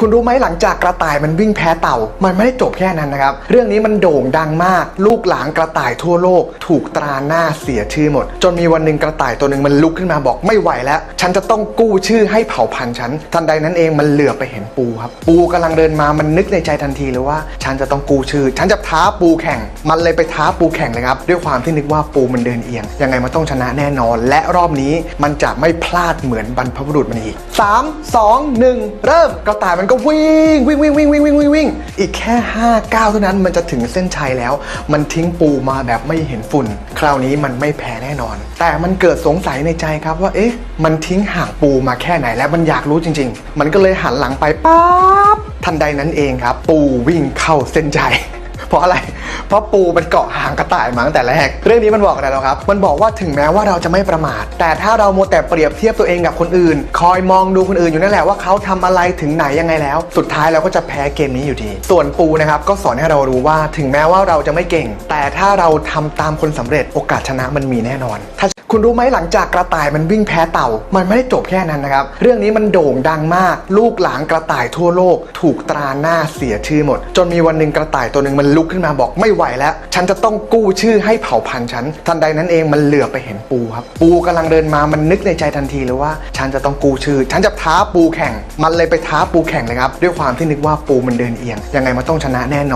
คุณรู้ไหมหลังจากกระต่ายมันวิ่งแพ้เต่า มันไม่ได้จบแค่นั้นนะครับ เรื่องนี้มันโด่งดังมาก ลูกหลานกระต่ายทั่วโลก ถูกตราหน้าเสียชื่อหมด จนมีวันหนึ่งกระต่ายตัวหนึ่งมันลุกขึ้นมาบอกไม่ไหวแล้ว ฉันจะต้องกู้ชื่อให้เผ่าพันธุ์ฉัน ทันใดนั้นเองมันเหลือไปเห็นปูครับ ปูกำลังเดินมามันนึกในใจทันทีเลยว่า ฉันจะต้องกู้ชื่อ ฉันจะท้าปูแข่ง มันเลยไปท้าปูแข่งเลยครับด้วยความที่นึกว่าปูมันเดินเอียงยังไงมันต้องชนะแน่นอน และรอบนี้มันจะไม่พลาดเหมือนบรรพบุรุษมันอีกสามสองหนึ่งเริ่มกระต่ายมันก็วิ่งวิ่งวิ่งวิ่งวิ่งวิ่งวิ่งวิ่งอีกแค่5ก้าวเท่านั้นมันจะถึงเส้นชัยแล้ว มันทิ้งปูมาแบบไม่เห็นฝุ่น คราวนี้มันไม่แพ้แน่นอน แต่มันเกิดสงสัยในใจครับว่าเอ๊ะ มันทิ้งห่างปูมาแค่ไหนและมันอยากรู้จริง ๆ มันก็เลยหันหลังไปปั๊บทันใดนั้นเองครับ ปูวิ่งเข้าเส้นชัย เพราะอะไร เพราะปูมันเกาะหางกระต่ายมาตั้งแต่แรก เรื่องนี้มันบอกอะไรเราครับ มันบอกว่าถึงแม้ว่าเราจะไม่ประมาท แต่ถ้าเราโมแต่เปรียบเทียบตัวเองกับคนอื่น คอยมองดูคนอื่นอยู่นั่นแหละว่าเขาทำอะไรถึงไหนยังไงแล้ว สุดท้ายเราก็จะแพ้เกมนี้อยู่ดี ส่วนปูนะครับก็สอนให้เรารู้ว่าถึงแม้ว่าเราจะไม่เก่ง แต่ถ้าเราทำตามคนสำเร็จโอกาสชนะมันมีแน่นอนถ้าคุณรู้ไหมหลังจากกระต่ายมันวิ่งแพ้เต่า มันไม่ได้จบแค่นั้นนะครับ เรื่องนี้มันโด่งดังมาก ลูกหลานกระต่ายทั่วโลก ถูกตราหน้าเสียชื่อหมด จนมีวันหนึ่งกระต่ายตัวหนึ่งมันลุกขึ้นมาบอกไม่ไหวแล้ว ฉันจะต้องกู้ชื่อให้เผ่าพันธุ์ฉัน ทันใดนั้นเองมันเหลือไปเห็นปูครับ ปูกำลังเดินมามันนึกในใจทันทีเลยว่า ฉันจะต้องกู้ชื่อ ฉันจะท้าปูแข่ง มันเลยไปท้าปูแข่งเลยครับ ด้วยความที่นึกว่าปูมันเดินเอียงยังไงมันต้องชนะแน่นอน